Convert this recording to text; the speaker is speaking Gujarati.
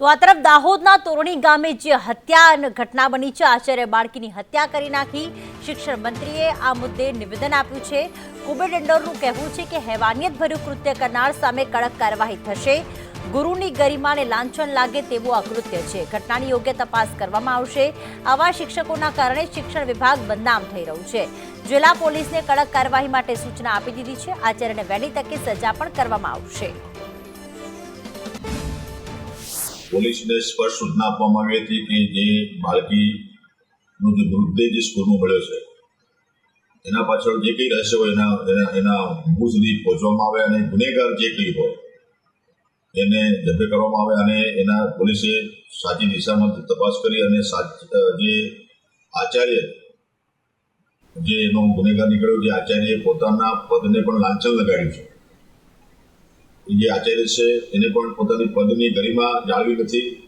તો આ તરફ દાહોદના તોરણી ગામે જે હત્યા ઘટના બની છે, આચાર્ય બાળકીની હત્યા કરી નાખી. શિક્ષણ મંત્રીએ આ મુદ્દે નિવેદન આપ્યું છે. કુબેર ડંડોરનું કહેવું છે કે હેવાનિયતભર્યું કૃત્ય કરનાર સામે કડક કાર્યવાહી થશે. ગુરુની ગરિમાને લાંછન લાગે તેવું અકૃત્ય છે. ઘટનાની યોગ્ય તપાસ કરવામાં આવશે. આવા શિક્ષકોના કારણે શિક્ષણ વિભાગ બદનામ થઈ રહ્યું છે. જિલ્લા પોલીસને કડક કાર્યવાહી માટે સૂચના આપી દીધી છે. આચાર્યને વહેલી તકે સજા પણ કરવામાં આવશે. પોલીસને સ્પષ્ટ સૂચના આપવામાં આવી હતી કે જે બાળકીનો જે મૃતદેહ જે સ્કૂલમાં મળ્યો છે, એના પાછળ જે કંઈ રહસ્ય હોય, એના એના એના મૂળ સુધી પહોંચવામાં આવે અને ગુનેગાર જે કંઈ હોય, એને જબ્બે કરવામાં આવે અને એના પોલીસે સાચી દિશામાં તપાસ કરી અને જે આચાર્ય જે એનો ગુનેગાર નીકળ્યો, જે આચાર્યએ પોતાના પદને પણ લાંછન લગાડ્યું છે. જે આચાર્ય છે એને પણ પોતાની પદની ગરિમા જાળવી નથી.